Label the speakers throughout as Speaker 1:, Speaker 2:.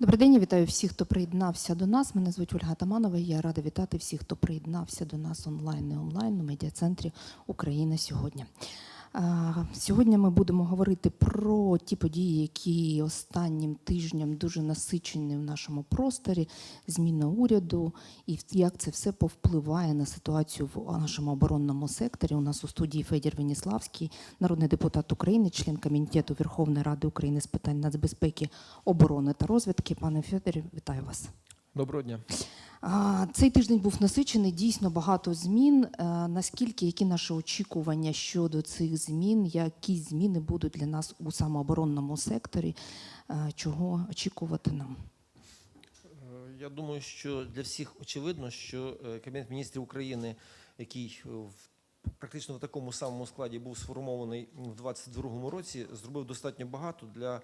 Speaker 1: Добрий день, я вітаю всіх, хто приєднався до нас. Мене звуть Ольга Таманова. і Я рада вітати всіх, хто приєднався до нас онлайн і онлайн у медіа-центрі Україна сьогодні. Сьогодні ми будемо говорити про ті події, які останнім тижнем дуже насичені в нашому просторі, зміна уряду і як це все повпливає на ситуацію в нашому оборонному секторі. У нас у студії Федір Веніславський, народний депутат України, член комітету Верховної Ради України з питань нацбезпеки, оборони та розвідки. Пане Федорі, вітаю вас.
Speaker 2: Доброго дня.
Speaker 1: Цей тиждень був насичений, дійсно багато змін. Е, Наскільки які наші очікування щодо цих змін? Які зміни будуть для нас у самооборонному секторі? Е, Чого очікувати нам?
Speaker 2: Е, Я думаю, що для всіх очевидно, що Кабінет міністрів України, який в практично в такому самому складі був сформований в 2022 році, зробив достатньо багато для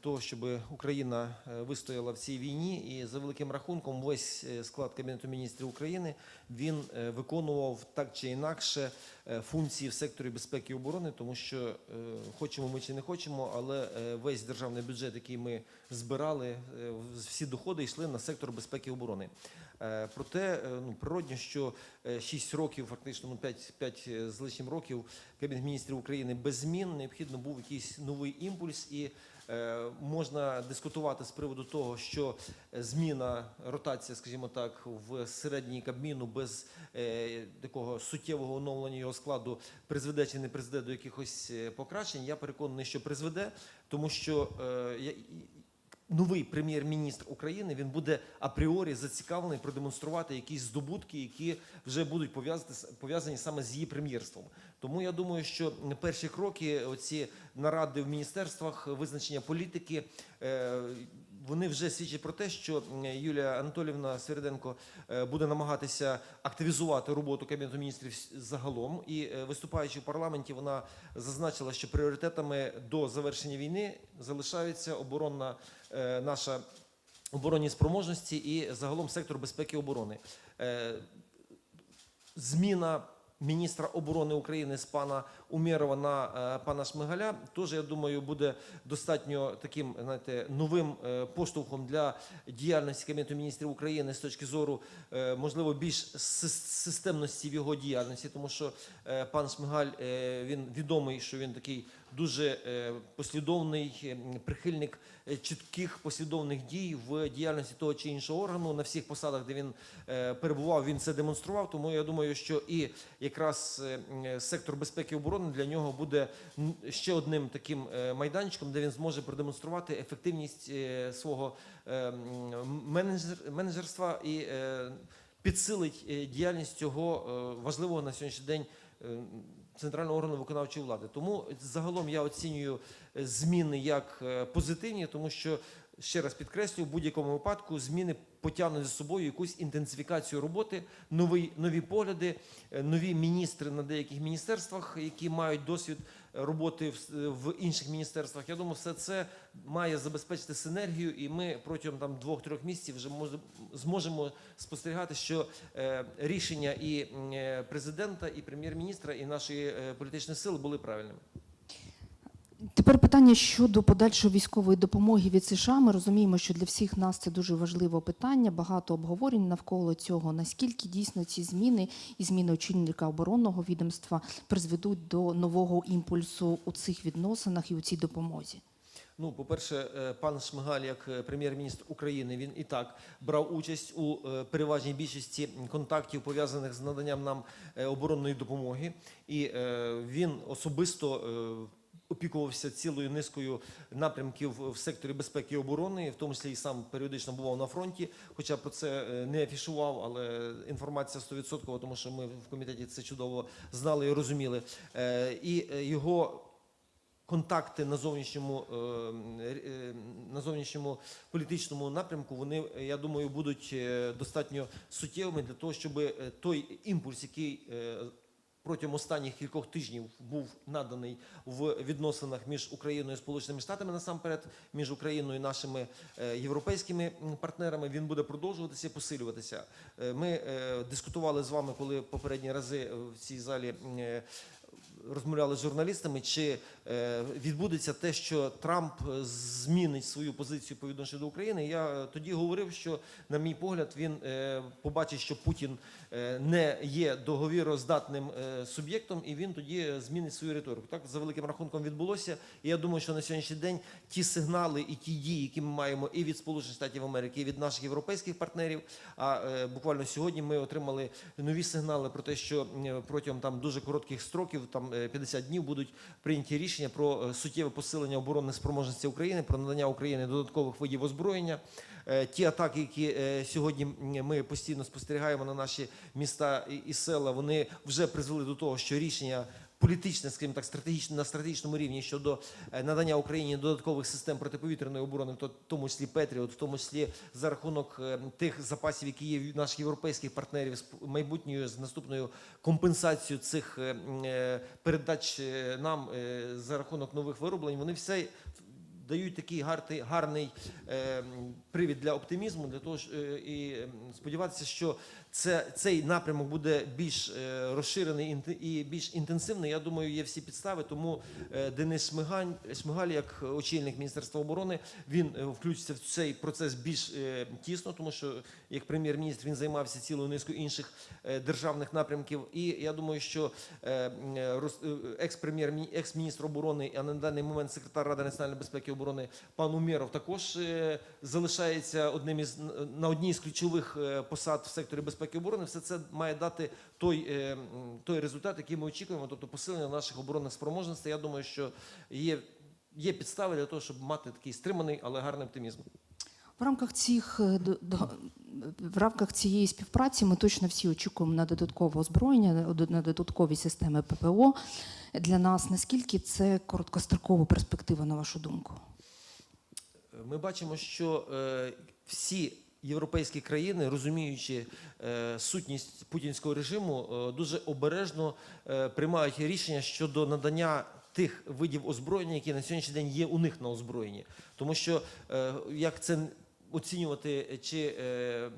Speaker 2: того, щоб Україна е, вистояла в цій війні. І за великим рахунком, весь е, склад Кабінету міністрів України він е, виконував так чи інакше е, функції в секторі безпеки і оборони, тому що е, хочемо ми чи не хочемо, але е, весь державний бюджет, який ми збирали, е, всі доходи йшли на сектор безпеки і оборони. Е, Проте е, ну, природньо, що 6 років, фактично ну, 5, 5 з лишнім років, Кабінет міністрів України без змін необхідно був якийсь новий імпульс і. Е, Можна дискутувати з приводу того, що зміна, ротація, скажімо так, в середній кабміну без е, такого суттєвого оновлення його складу призведе чи не призведе до якихось е, покращень. Я переконаний, що призведе, тому що новий прем'єр-міністр України він буде апріорі зацікавлений продемонструвати якісь здобутки, які вже будуть пов'язати пов'язані саме з її прем'єрством. Тому я думаю, що перші кроки, оці наради в міністерствах, визначення політики. е, Вони вже свідчать про те, що Юлія Анатолівна Середенко е, буде намагатися активізувати роботу Кабінету міністрів загалом. І е, виступаючи в парламенті, вона зазначила, що пріоритетами до завершення війни залишаються оборонна наша оборонні спроможності і загалом сектор безпеки і оборони. Е, Зміна міністра оборони України з пана Умєрова на е, пана Шмигаля теж, я думаю, буде достатньо таким знаєте, новим е, поштовхом для діяльності Кабінету міністрів України з точки зору, е, можливо, більш системності в його діяльності, тому що пан Шмигаль він відомий, що він такий дуже послідовний прихильник чітких послідовних дій в діяльності того чи іншого органу на всіх посадах, де він перебував, він це демонстрував. Тому я думаю, що і якраз сектор безпеки і оборони для нього буде ще одним таким е, майданчиком, де він зможе продемонструвати ефективність е, свого е, менеджерства і підсилить діяльність цього важливого на сьогоднішній день центрального органу виконавчої влади. Тому загалом я оцінюю зміни як позитивні, тому що ще раз підкреслюю, в будь-якому випадку зміни потягнуть за собою якусь інтенсифікацію роботи, нові, нові погляди, е, нові міністри на деяких міністерствах, які мають досвід роботи в, в інших міністерствах. Я думаю, все це має забезпечити синергію, і ми протягом там двох-трьох місяців вже може, зможемо спостерігати, що е, рішення і е, президента, і прем'єр-міністра, і нашої е, політичної сили були правильними.
Speaker 1: Тепер питання щодо подальшої військової допомоги від США. Ми розуміємо, що для всіх нас це дуже важливе питання. Багато обговорень навколо цього. Наскільки дійсно ці зміни і зміни очільника оборонного відомства призведуть до нового імпульсу у цих відносинах і у цій допомозі?
Speaker 2: Ну, по-перше, е, пан Шмигаль, як е, прем'єр-міністр України, він і так брав участь у е, переважній більшості контактів, пов'язаних з наданням нам оборонної допомоги, і він особисто. Опікувався цілою низкою напрямків в секторі безпеки і оборони, в тому числі і сам періодично бував на фронті. Хоча про це е, не афішував, але інформація 100%, тому що ми в комітеті це чудово знали і розуміли. Е, І е, його контакти на зовнішньому, на зовнішньому політичному напрямку, вони, я думаю, будуть достатньо суттєвими для того, щоб той імпульс, який протягом останніх кількох тижнів був наданий в відносинах між Україною і Сполученими Штатами, насамперед, між Україною і нашими е, європейськими партнерами, він буде продовжуватися і посилюватися. Е, Ми е, дискутували з вами, коли попередні рази в цій залі розмовляли з журналістами, чи відбудеться те, що Трамп е, змінить свою позицію по відношенню до України. Я е, тоді говорив, що, на мій погляд, він е, побачить, що Путін е, не є договіроздатним е, суб'єктом, і він тоді змінить свою риторику. Так за великим рахунком відбулося. І я думаю, що на сьогоднішній день ті сигнали і ті дії, які ми маємо і від Сполучених Штатів Америки, і від наших європейських партнерів. А е, буквально сьогодні ми отримали нові сигнали про те, що е, протягом там дуже коротких строків, там е, 50 днів, будуть прийняті рішення про е, суттєве посилення оборонної спроможності України, про надання Україні додаткових видів озброєння. Е, Ті атаки, які е, сьогодні ми постійно спостерігаємо на наші міста і села, вони вже призвели до того, що рішення політичне, скажімо так, стратегічне на стратегічному рівні щодо е, надання Україні додаткових систем протиповітряної оборони, то в тому числі Петріот, в тому числі за рахунок е, тих запасів, які є в наших європейських партнерів з майбутньою з наступною компенсацією цих е, передач нам за рахунок нових вироблень, вони все дають такий гарний, гарний е, привід для оптимізму, для того ж, е, і сподіватися, що це, цей напрямок буде більш е, розширений і більш інтенсивний. Я думаю, є всі підстави. Тому е, Денис Шмигаль, Шмигаль, як очільник Міністерства оборони, він е, включиться в цей процес більш е, тісно, тому що як прем'єр-міністр він займався цілою низкою інших е, державних напрямків. І я думаю, що е, е, е, екс-прем'єр, екс-міністр оборони, а на даний момент секретар Ради національної безпеки і оборони пан Умєров також е, залишається одним із на одній з ключових е, посад в секторі безпеки і оборони. Все це має дати той, е, той результат, який ми очікуємо, тобто посилення наших оборонних спроможностей. Я думаю, що є, є підстави для того, щоб мати такий стриманий, але гарний оптимізм.
Speaker 1: В рамках цих в рамках цієї співпраці ми точно всі очікуємо на додаткове озброєння, на додаткові системи ППО. Для нас наскільки це короткострокова перспектива, на вашу думку?
Speaker 2: Ми бачимо, що е, всі європейські країни, розуміючи е, сутність путінського режиму, е, дуже обережно приймають рішення щодо надання тих видів озброєння, які на сьогоднішній день є у них на озброєнні. Тому що як це оцінювати чи е,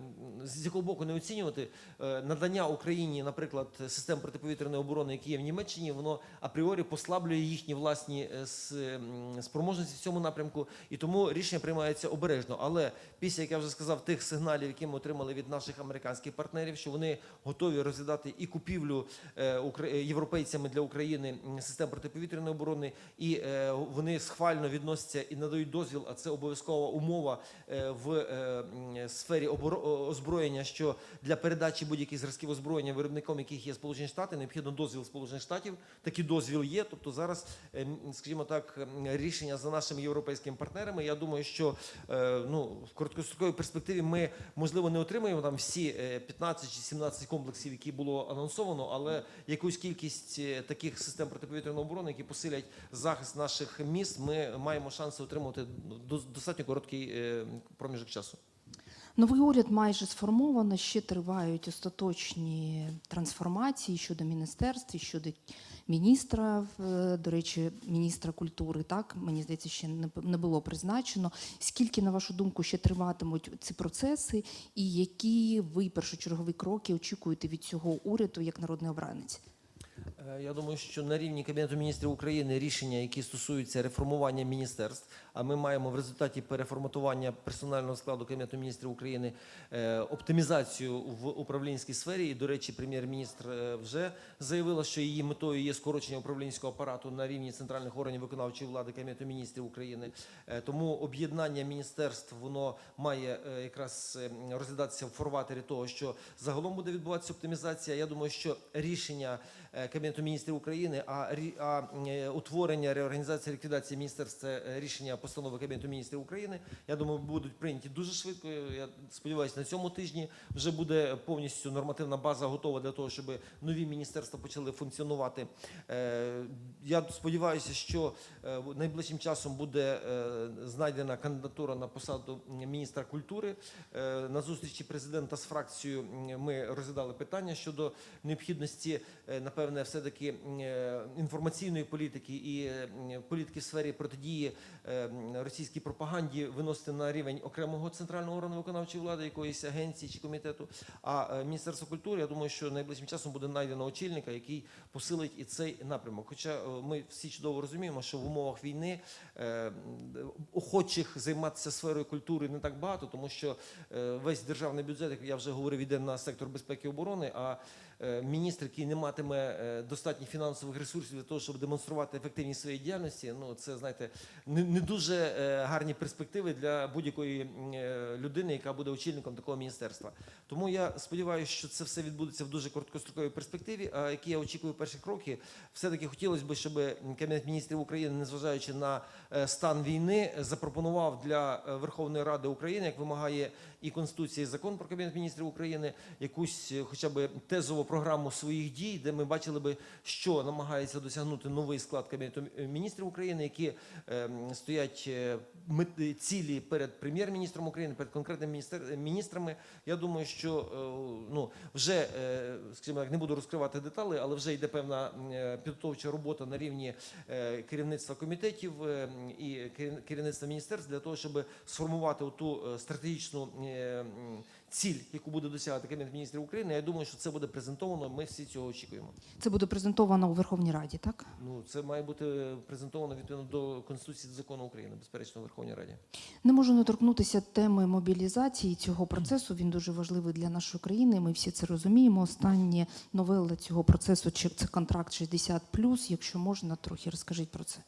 Speaker 2: з якого боку не оцінювати е, надання Україні, наприклад, систем протиповітряної оборони, які є в Німеччині, воно апріорі послаблює їхні власні е, спроможності в цьому напрямку, і тому рішення приймається обережно. Але після, як я вже сказав, тих сигналів, які ми отримали від наших американських партнерів, що вони готові розглядати і купівлю європейцями для України систем протиповітряної оборони, і вони схвально відносяться і надають дозвіл, а це обов'язкова умова е, в е, сфері оборо- озброєння, що для передачі будь-яких зразків озброєння виробником яких є Сполучені Штати, необхідно дозвіл Сполучених Штатів. Такий дозвіл є. Тобто зараз, е, скажімо так, рішення за нашими європейськими партнерами. Я думаю, що е, ну в короткостроковій перспективі ми можливо не отримаємо там всі е, 15 чи 17 комплексів, які було анонсовано, але якусь кількість е, таких систем протиповітряної оборони, які посилять захист наших міст, ми маємо шанси отримати ну, дос- достатньо короткий е, проміжок часу.
Speaker 1: Новий уряд майже сформовано, ще тривають остаточні трансформації щодо міністерств, щодо міністра, до речі, міністра культури. Так мені здається, ще не було призначено. Скільки, на вашу думку, ще триватимуть ці процеси, і які ви першочергові кроки очікуєте від цього уряду як народний обранець?
Speaker 2: Е, Я думаю, що на рівні Кабінету міністрів України рішення, які стосуються реформування міністерств, а ми маємо в результаті переформатування персонального складу Кабінету міністрів України е, оптимізацію в управлінській сфері. І, до речі, прем'єр-міністр е, вже заявила, що її метою є скорочення управлінського апарату на рівні центральних органів виконавчої влади Кабінету міністрів України. Тому об'єднання міністерств воно має якраз розглядатися в форватері того, що загалом буде відбуватися оптимізація. Я думаю, що рішення Кабінету міністрів України, а, а е, утворення, реорганізація, ліквідація міністерств це е, рішення постанови Кабінету міністрів України. Я думаю, будуть прийняті дуже швидко. Я сподіваюся, на цьому тижні вже буде повністю нормативна база готова для того, щоб нові міністерства почали функціонувати. Е, Я сподіваюся, що е, найближчим часом буде е, знайдена кандидатура на посаду міністра культури. Е, На зустрічі президента з фракцією ми розглядали питання щодо необхідності, е, напевне, все все-таки е, інформаційної політики і е, політики в сфері протидії е, російській пропаганді виносити на рівень окремого центрального органу виконавчої влади, якоїсь агенції чи комітету. А Міністерство культури, я думаю, що найближчим часом буде знайдено очільника, який посилить і цей напрямок. Хоча ми всі чудово розуміємо, що в умовах війни охочих займатися сферою культури не так багато, тому що весь державний бюджет, як я вже говорив, йде на сектор безпеки і оборони. А міністр, який не матиме е, достатньо фінансових ресурсів для того, щоб демонструвати ефективність своєї діяльності, ну це знаєте, не, дуже е, гарні перспективи для будь-якої е, людини, яка буде очільником такого міністерства. Тому я сподіваюся, що це все відбудеться в дуже короткостроковій перспективі. А які я очікую перші кроки, все-таки хотілося б, щоб Кабінет міністрів України, незважаючи на е, стан війни, запропонував для е, Верховної Ради України, як вимагає і Конституція, і закон про Кабінет міністрів України, якусь е, хоча б тезову програму своїх дій, де ми бачили би, що намагається досягнути новий склад Кабінету міністрів України, які е, стоять е, цілі перед прем'єр-міністром України, перед конкретними міністрами. Я думаю, що е, ну вже е, скажімо так, не буду розкривати деталі, але вже йде певна е, підготовча робота на рівні е, керівництва комітетів е, і керів- керівництва міністерств для того, щоб сформувати ту стратегічну е, ціль, яку буде досягати Кабінет міністрів України. Я думаю, що це буде презентовано. Ми всі цього очікуємо.
Speaker 1: Це буде презентовано у Верховній Раді, так?
Speaker 2: Ну це має бути презентовано відповідно до конституції та закону України, безперечно, в Верховній Раді.
Speaker 1: Не можу не торкнутися теми мобілізації цього процесу. Він дуже важливий для нашої країни. Ми всі це розуміємо. Останні новели цього процесу чи це контракт 60+, Якщо можна, трохи розкажіть про це.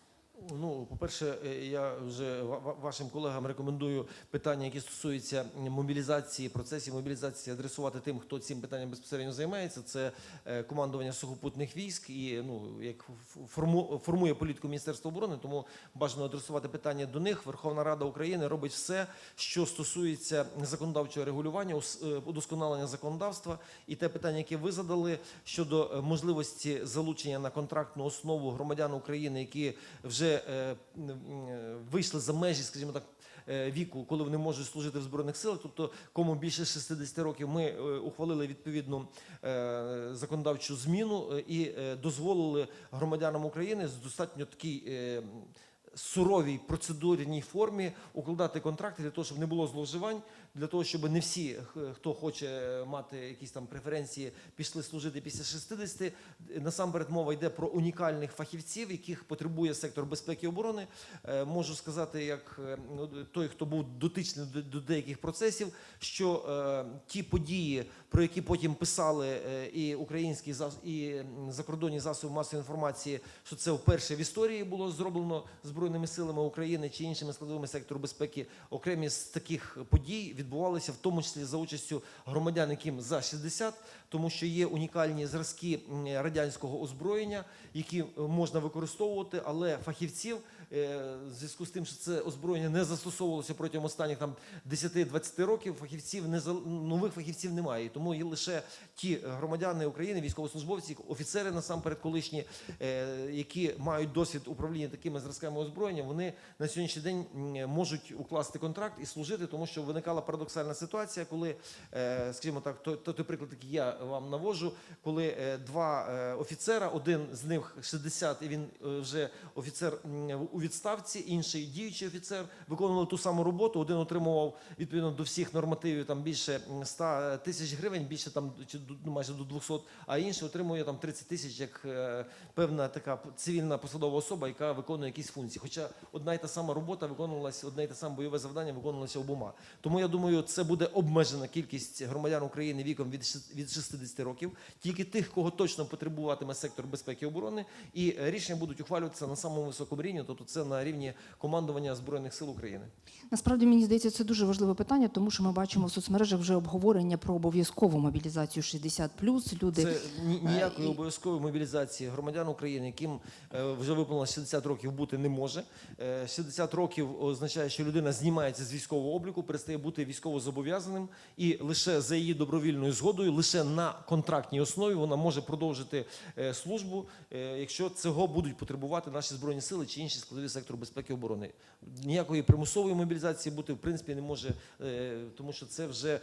Speaker 2: Ну, по-перше, е, я вже ва- ва- вашим колегам рекомендую питання, які стосуються мобілізації, процесів мобілізації, адресувати тим, хто цим питанням безпосередньо займається. Це е, командування сухопутних військ і ну як формує політику Міністерства оборони. Тому бажано адресувати питання до них. Верховна Рада України робить все, що стосується законодавчого регулювання, е, удосконалення законодавства, і те питання, яке ви задали щодо можливості залучення на контрактну основу громадян України, які вже е, е, вийшли за межі, скажімо так. е, Віку, коли вони можуть служити в збройних силах, тобто кому більше 60 років, ми ухвалили відповідну законодавчу зміну і дозволили громадянам України з достатньо такій суровій процедурній формі укладати контракти для того, щоб не було зловживань, для того, щоб не всі, хто хоче мати якісь там преференції, пішли служити після 60. Насамперед мова йде про унікальних фахівців, яких потребує сектор безпеки і оборони. Е, Можу сказати, як е, ну, той, хто був дотичний до, деяких процесів, що е, ті події, про які потім писали і українські і закордонні засоби масової інформації, що це вперше в історії було зроблено збройними силами України чи іншими складовими сектору безпеки. Окремі з таких подій відбувалися в тому числі за участю громадян, яким за 60, тому що є унікальні зразки радянського озброєння, які е, можна використовувати, але фахівців. е, В зв'язку з тим, що це озброєння не застосовувалося протягом останніх там 10-20 років, фахівців не нових фахівців немає. Тому є лише ті громадяни України, військовослужбовці, офіцери насамперед колишні, е, які мають досвід управління такими зразками озброєння, вони на сьогоднішній день можуть укласти контракт і служити, тому що виникала парадоксальна ситуація, коли, е, скажімо так, той, той приклад, який я вам навожу, коли е, два е, офіцера, один з них 60, і він вже офіцер у відставці, інший діючий офіцер, виконували ту саму роботу. Один отримував відповідно до всіх нормативів там більше м, 100 тисяч гривень, більше там чи ну, майже до 200, а інший отримує там 30 тисяч як певна така цивільна посадова особа, яка виконує якісь функції. Хоча одна й та сама робота виконувалася, одне й те саме бойове завдання виконувалося обома. Тому я думаю, це буде обмежена кількість громадян України віком від 60 років, тільки тих, кого точно потребуватиме сектор безпеки і оборони, і е, рішення будуть ухвалюватися на самому високому рівні, тобто це на рівні командування збройних сил України.
Speaker 1: Насправді мені здається, це дуже важливе питання, тому що ми бачимо в соцмережах вже обговорення про обов'язкову мобілізацію 60+. Люди
Speaker 2: Це ніякої
Speaker 1: і-
Speaker 2: обов'язкової мобілізації громадян України, яким е, вже виповнилось 60 років, бути не може. Е, 60 років означає, що людина знімається з військового обліку, перестає бути військово зобов'язаним, і лише за її добровільною згодою, лише на контрактній основі вона може продовжити е, службу, е, якщо цього будуть потребувати наші збройні сили чи інші складові сектору безпеки і оборони. Ніякої примусової мобілізації бути в принципі не може, е, тому що це вже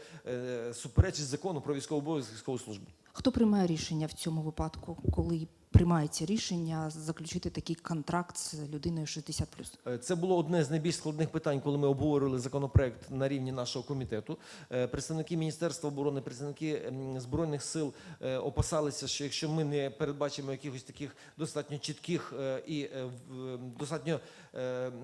Speaker 2: суперечить закону про військову обов'язок і військову службу.
Speaker 1: хто приймає рішення в цьому випадку, коли приймається рішення заключити такий контракт з людиною 60+.
Speaker 2: Е, Це було одне з найбільш складних питань, коли ми обговорювали законопроект на рівні нашого комітету. Е, Представники Міністерства оборони, представники ем, збройних сил е, опасалися, що якщо ми не передбачимо якихось таких достатньо чітких і ем, достатньо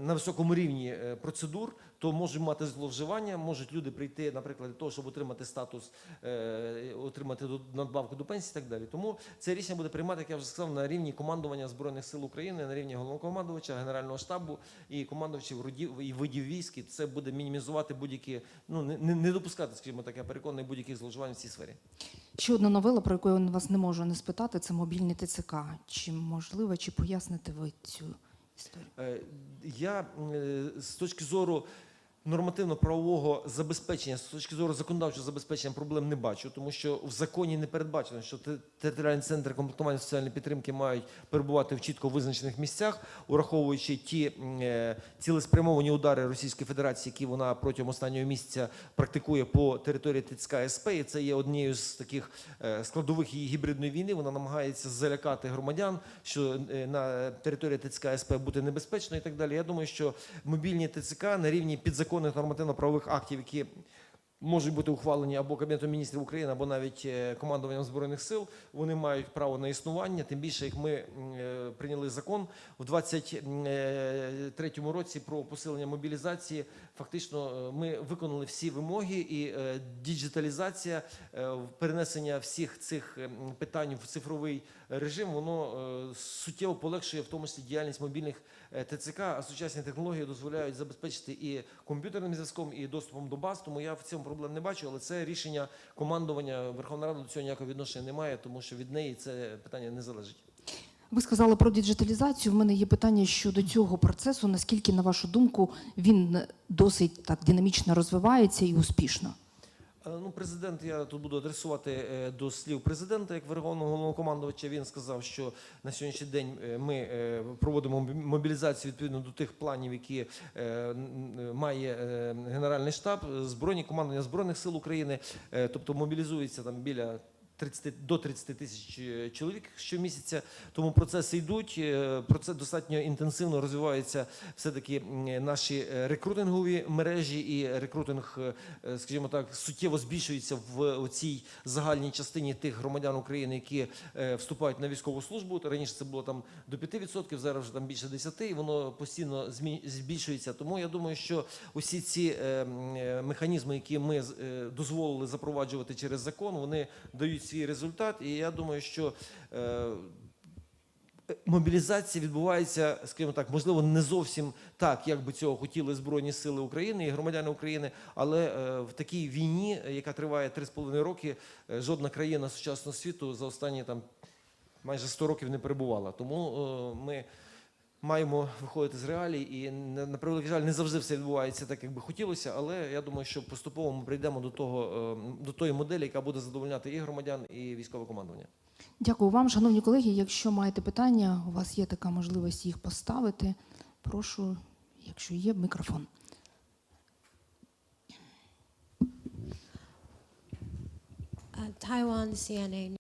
Speaker 2: на високому рівні процедур, то можуть мати зловживання, можуть люди прийти, наприклад, для того, щоб отримати статус, е, отримати надбавку до пенсії і так далі. Тому це рішення буде приймати, як я вже сказав, на рівні командування збройних сил України, на рівні головнокомандувача, генерального штабу і командувачів родів і видів військ. І Це буде мінімізувати будь-які, ну не, не- допускати, скажімо так, я переконаний будь-яких зловживань в цій сфері.
Speaker 1: Ще одна новела, про яку я вас не можу не спитати, це мобільний ТЦК. Чи можливо, чи поясните ви цю історію?
Speaker 2: Е, Я е, з точки зору нормативно-правового забезпечення, з точки зору законодавчого забезпечення проблем не бачу, тому що в законі не передбачено, що територіальні центри комплектування соціальної підтримки мають перебувати в чітко визначених місцях, ураховуючи ті е, цілеспрямовані удари Російської Федерації, які вона протягом останнього місяця практикує по території ТЦК СП. І це є однією з таких е, складових її гібридної війни. Вона намагається залякати громадян, що е, на території ТЦК СП бути небезпечно і так далі. Я думаю, що мобільні ТЦК на рівні підзаконних нормативно-правових актів, які можуть бути ухвалені або Кабінетом міністрів України, або навіть е, командуванням збройних сил. Вони мають право на існування. Тим більше, як ми е, прийняли закон в 23-му році про посилення мобілізації. Фактично, е, ми виконали всі вимоги, і е, діджиталізація, е, перенесення всіх цих е, питань в цифровий режим, воно е, суттєво полегшує в тому числі діяльність мобільних е, ТЦК, а сучасні технології дозволяють забезпечити і комп'ютерним зв'язком, і доступом до баз. Тому я в цьому проблем не бачу, але це рішення командування Верховна Рада до цього ніякого відношення не має, тому що від неї це питання не залежить.
Speaker 1: Ви сказали про діджиталізацію. В мене є питання щодо цього процесу. Наскільки, на вашу думку, він досить так динамічно розвивається і успішно?
Speaker 2: Е, Ну, президент, я тут буду адресувати е, до слів президента, як верховного головнокомандувача. Він сказав, що на сьогоднішній день е, ми проводимо мобілізацію відповідно до тих планів, які має Генеральний штаб, збройні командування збройних сил України, тобто мобілізується там біля. 30, до 30 тисяч е, чоловік щомісяця, тому процеси йдуть. е, Процес достатньо інтенсивно розвиваються все-таки наші е, рекрутингові мережі і рекрутинг, скажімо так, суттєво збільшується в цій загальній частині тих громадян України, які вступають на військову службу. Раніше це було там до 5%, зараз вже там більше 10%, і воно постійно збільшується. Тому я думаю, що усі ці механізми, які ми дозволили запроваджувати через закон, вони дають свій результат. І я думаю, що е, Мобілізація відбувається, скажімо так, можливо, не зовсім так, як би цього хотіли Збройні Сили України і громадяни України, але е, в такій війні, яка триває 3,5 роки, е, жодна країна сучасного світу за останні там майже 100 років не перебувала. Тому е, ми маємо виходити з реалій, і на на превеликий жаль, не завжди все відбувається так, як би хотілося. Але я думаю, що поступово ми прийдемо до того е, до тої моделі, яка буде задовольняти і громадян, і військове командування.
Speaker 1: Дякую вам, шановні колеги. Якщо маєте питання, у вас є така можливість їх поставити. Прошу, якщо є мікрофон.
Speaker 3: Taiwan CNN.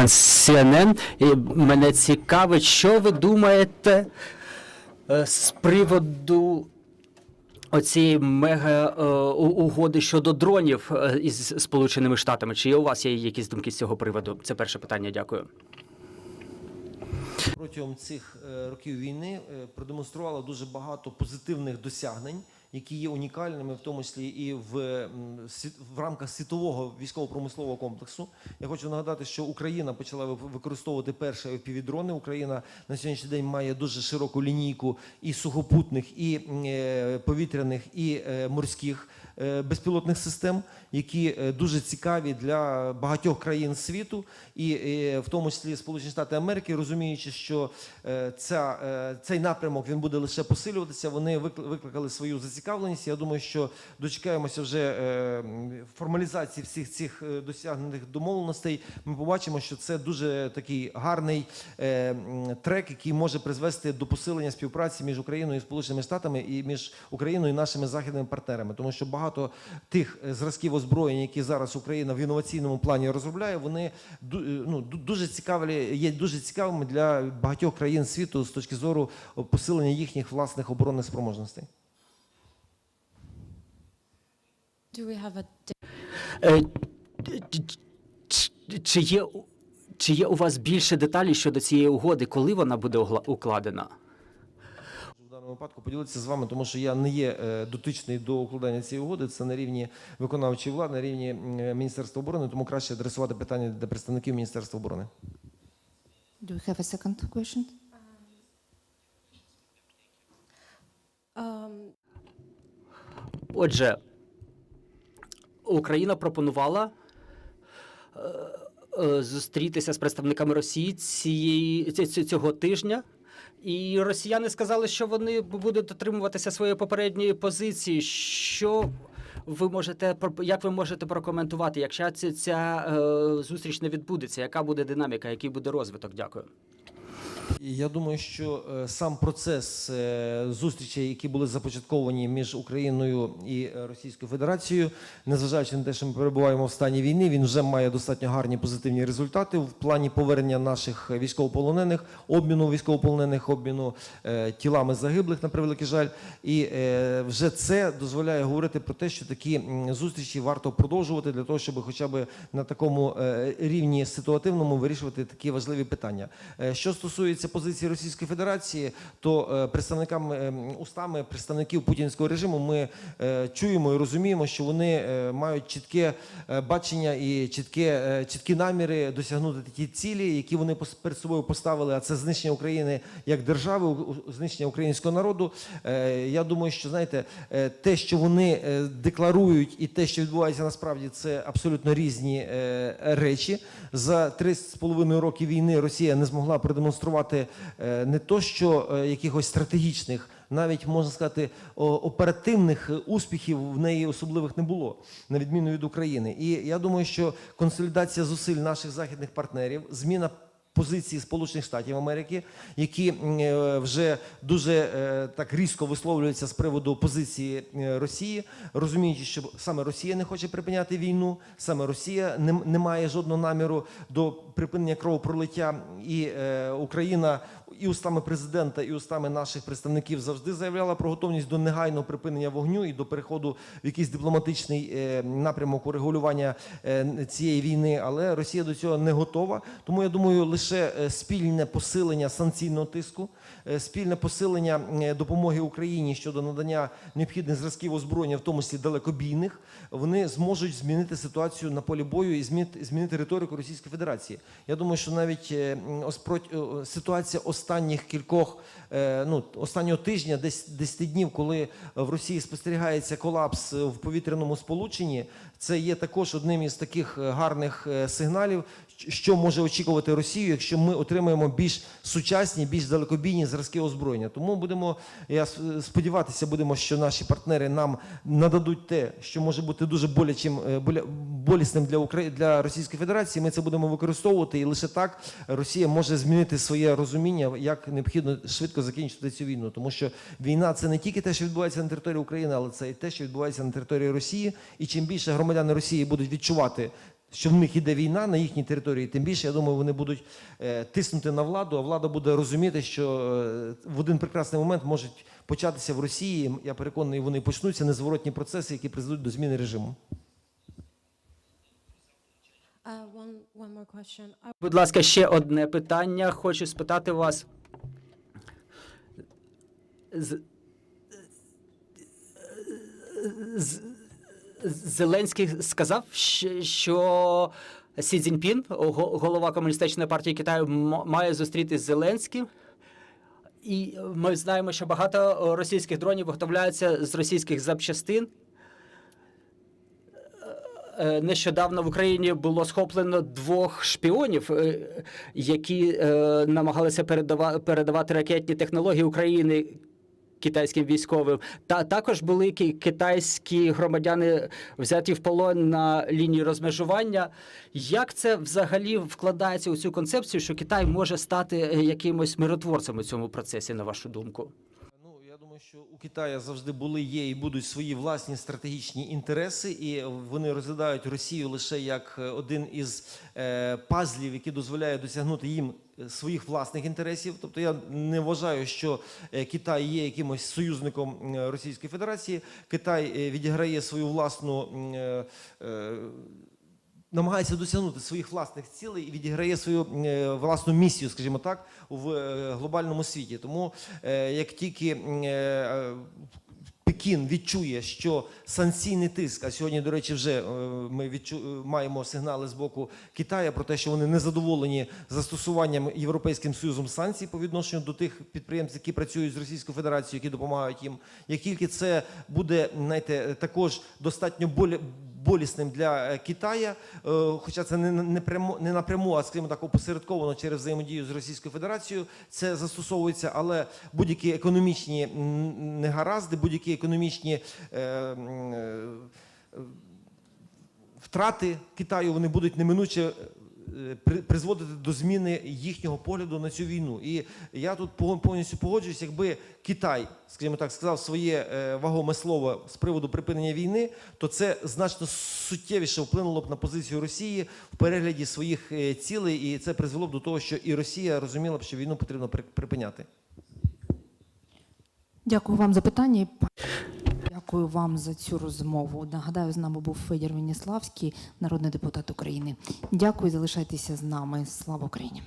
Speaker 4: Е, CNN. І мене цікавить, що ви думаєте е, з приводу оцієї мега е, угоди щодо дронів е, із Сполученими Штатами? Чи є у вас є якісь думки з цього приводу? Це перше питання. Дякую.
Speaker 2: протягом цих років війни продемонструвала дуже багато позитивних досягнень, які є унікальними, в тому числі і в, в рамках світового військово-промислового комплексу. Я хочу нагадати, що Україна почала використовувати перші FPV-дрони. Україна на сьогоднішній день має дуже широку лінійку і сухопутних, і е, повітряних, і е, морських е, безпілотних систем, які е, дуже цікаві для багатьох країн світу, і в тому числі Сполучені Штати Америки, розуміючи, що е, ця, е, цей напрямок він буде лише посилюватися. Вони викли- викликали свою зацікавленість. Я думаю, що дочекаємося вже формалізації всіх цих досягнених домовленостей. Ми побачимо, що це дуже такий гарний трек, який може призвести до посилення співпраці між Україною і Сполученими Штатами і між Україною і нашими західними партнерами, тому що багато тих зразків озброєння, які зараз Україна в інноваційному плані розробляє, вони е, ну, дуже цікаві, є дуже цікавими для багатьох країн світу з точки зору посилення їхніх власних оборонних спроможностей.
Speaker 3: Do we have a
Speaker 4: Е, Чи є, чи є у вас більше деталей щодо цієї угоди, коли вона буде укладена?
Speaker 2: Даному випадку поділитися з вами, тому що я не є е, дотичний до укладання цієї угоди. Це на рівні виконавчої влади, на рівні е, Міністерства оборони, тому краще адресувати питання до представників Міністерства оборони.
Speaker 1: Do you have a second question?
Speaker 3: um,
Speaker 4: Отже, Україна пропонувала е, е, зустрітися з представниками Росії цієї, ці- ці- цього тижня. І росіяни сказали, що вони будуть дотримуватися своєї попередньої позиції. Що ви можете як ви можете прокоментувати, якщо ця, ця е, зустріч не відбудеться? Яка буде динаміка, який буде розвиток? Дякую.
Speaker 2: Я думаю, що е, сам процес е, зустрічей, які були започатковані між Україною і е, Російською Федерацією, незважаючи на те, що ми перебуваємо в стані війни, він вже має достатньо гарні позитивні результати в плані повернення наших військовополонених, обміну військовополонених, обміну тілами загиблих на превеликий жаль. І вже це дозволяє говорити про те, що такі зустрічі варто продовжувати для того, щоб хоча б на такому рівні ситуативному вирішувати такі важливі питання. Що стосується позиції Російської Федерації, то е, представниками ем, устами представників путінського режиму ми е, чуємо і розуміємо, що вони е, мають чітке е, бачення і чітке, е, чіткі наміри досягнути ті цілі, які вони перед собою поставили. А це знищення України як держави, знищення українського народу. Е, Я думаю, що знаєте, е, те, що вони е, декларують, і те, що відбувається насправді, це абсолютно різні е, речі. За три з половиною роки війни Росія не змогла продемонструвати е, не то, що е, якихось стратегічних. Навіть можна сказати, оперативних е, успіхів в неї особливих не було, на відміну від України. І я думаю, що консолідація зусиль наших західних партнерів, зміна позиції Сполучених Штатів Америки, які е, вже дуже е, так різко висловлюються з приводу позиції е, Росії, розуміючи, що саме Росія не хоче припиняти війну, саме Росія не, має жодного наміру до припинення кровопролиття, і Україна і устами президента, і устами наших представників завжди заявляла про готовність до негайного припинення вогню і до переходу в якийсь дипломатичний е, напрямок урегулювання е, цієї війни. Але Росія до цього не готова. Тому я думаю, лише е, спільне посилення санкційного тиску, спільне посилення допомоги Україні щодо надання необхідних зразків озброєння, в тому числі далекобійних, вони зможуть змінити ситуацію на полі бою і змінити, риторику Російської Федерації. Я думаю, що навіть ситуація останніх кількох, е, ну останнього тижня, десь 10 днів, коли в Росії спостерігається колапс в повітряному сполученні, це є також одним із таких е, гарних е, сигналів, що може очікувати Росію, якщо ми отримаємо більш сучасні, більш далекобійні зразки озброєння. Тому будемо я сподіватися, будемо, що наші партнери нам нададуть те, що може бути дуже болячим, е, болісним для Украї... для Російської Федерації. Ми це будемо використовувати, і лише так Росія може змінити своє розуміння, як необхідно швидко закінчити цю війну. Тому що війна це не тільки те, що відбувається на території України, але це і те, що відбувається на території Росії. І чим більше громадяни Росії будуть відчувати що в них іде війна на їхній території, тим більше, я думаю, вони будуть е, тиснути на владу, а влада буде розуміти, що е, в один прекрасний момент можуть початися в Росії. Я переконаний, вони почнуться незворотні процеси, які призведуть до зміни режиму.
Speaker 3: uh,
Speaker 4: Будь ласка, ще одне питання. Хочу спитати вас. З... з- Зеленський сказав, що Сі Цзіньпін, голова комуністичної партії Китаю, має зустрітися з Зеленським. І ми знаємо, що багато російських дронів виготовляються з російських запчастин. Е, Нещодавно в Україні було схоплено двох шпіонів, е, які е, намагалися передавати ракетні технології України китайським військовим. Та також були ки- китайські громадяни взяті в полон на лінії розмежування. Як це взагалі вкладається у цю концепцію, що Китай може стати е, якимось миротворцем у цьому процесі, на вашу думку?
Speaker 2: Що у Китаю завжди були, є і будуть свої власні стратегічні інтереси, і вони розглядають Росію лише як е, один із е, пазлів, які дозволяє досягнути їм е, своїх власних інтересів. Тобто я не вважаю, що Китай є якимось союзником Російської Федерації. Китай відіграє свою власну. Намагається досягнути своїх власних цілей і відіграє свою е, власну місію, скажімо так, в е, глобальному світі. Тому е, як тільки Пекін відчує, що санкційний тиск, а сьогодні, до речі, вже ми відчу, маємо сигнали з боку Китаю про те, що вони не задоволені застосуванням Європейським Союзом санкцій по відношенню до тих підприємств, які працюють з Російською Федерацією, які допомагають їм. Як тільки це буде, знаєте, також достатньо болі, болісним для е, Китая, е, хоча це не, не, прямо, не напряму, а скажімо так, опосередковано через взаємодію з Російською Федерацією, це застосовується, але будь-які економічні негаразди, будь-які економічні е, втрати Китаю вони будуть неминуче призводити до зміни їхнього погляду на цю війну. І я тут пов- повністю погоджуюсь, якби Китай, скажімо так, сказав своє е, вагоме слово з приводу припинення війни, то це значно суттєвіше вплинуло б на позицію Росії в перегляді своїх е, цілей, і це призвело б до того, що і Росія розуміла б, що війну потрібно при- припиняти.
Speaker 1: Дякую вам за питання. Дякую вам за цю розмову. Нагадаю, з нами був Федір Веніславський, народний депутат України. Дякую, залишайтеся з нами. Слава Україні!